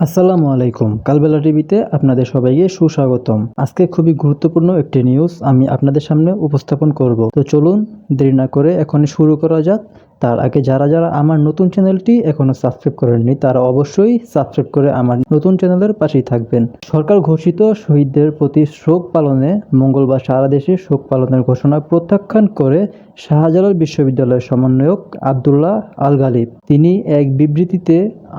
আসসালামু আলাইকুম। কালবেলা টিভিতে আপনাদের সবাইকে সুস্বাগতম। আজকে খুবই গুরুত্বপূর্ণ একটি নিউজ আমি আপনাদের সামনে উপস্থাপন করব। তো চলুন, দেরি না করে এখনই শুরু করা যাক। তার আগে যারা যারা আমার নতুন চ্যানেলটি এখনও সাবস্ক্রাইব করেননি, তারা অবশ্যই সাবস্ক্রাইব করে আমার নতুন চ্যানেলের পাশেই থাকবেন। সরকার ঘোষিত শহীদদের প্রতি শোক পালনে মঙ্গলবার সারা দেশে শোক পালনের ঘোষণা প্রত্যাখ্যান করে শাহজালাল বিশ্ববিদ্যালয়ের সমন্বয়ক আবদুল্লাহ আল গালিব তিনি এক বিবৃতিতে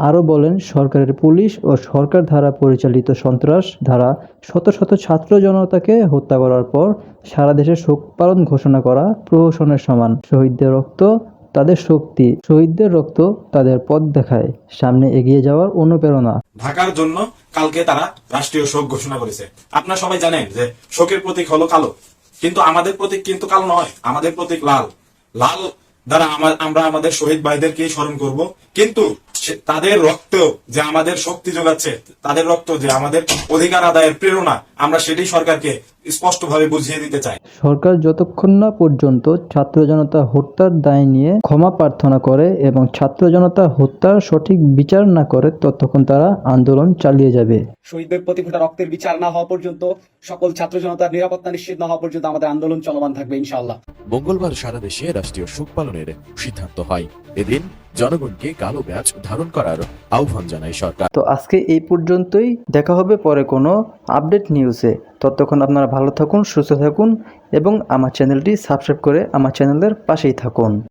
আরও বলেন, সরকারের পুলিশ ও সরকার দ্বারা পরিচালিত সন্ত্রাস দ্বারা শত শত ছাত্র জনতাকে হত্যা করার পর সারা দেশে শোক পালন ঘোষণা করা প্রহসনের সমান। শহীদদের রক্ত তাদের শক্তি, শহীদদের রক্ত তাদের পথ দেখায়। সামনে এগিয়ে যাওয়ার অনুপ্রেরণা। ঢাকার জন্য কালকে তারা রাষ্ট্রীয় শোক ঘোষণা করেছে। আপনারা সবাই জানেন যে শোকের প্রতীক হলো কালো। কিন্তু আমাদের প্রতীক কিন্তু কালো নয়, আমাদের প্রতীক লাল। লাল দ্বারা আমরা আমাদের শহীদ ভাইদেরকে স্মরণ করব। কিন্তু তাদের রক্ত যে আমাদের শক্তি যোগাচ্ছে, তাদের রক্ত যে আমাদের অধিকার আদায়ের প্রেরণা, আমরা সেটাই সরকারকে স্পষ্টভাবে বুঝিয়ে দিতে চাই। সরকার যতক্ষণ না পর্যন্ত ছাত্র জনতা হত্যার দায় নিয়ে ক্ষমা প্রার্থনা করে এবং ছাত্র জনতা হত্যার সঠিক বিচার না করে ততক্ষণ তারা আন্দোলন চালিয়ে যাবে। শহীদদের প্রতি ফোঁটা রক্তের বিচার না হওয়া পর্যন্ত সকল ছাত্র জনতার নিরাপত্তা নিশ্চিত না হওয়া পর্যন্ত আমাদের আন্দোলন চলমান থাকবে ইনশাআল্লাহ। মঙ্গলবার সারা দেশে রাষ্ট্রীয় শোক পালনের সিদ্ধান্ত হয়। এদিন জনগণকে কালো ব্যাচ ধারণ করার আহ্বান জানায় সরকার। তো আজকে এই পর্যন্তই। দেখা হবে পরে কোনো আপডেট নিউজে। ততক্ষণ আপনারা ভালো থাকুন, সুস্থ থাকুন এবং আমার চ্যানেলটি সাবস্ক্রাইব করে আমার চ্যানেলের পাশেই থাকুন।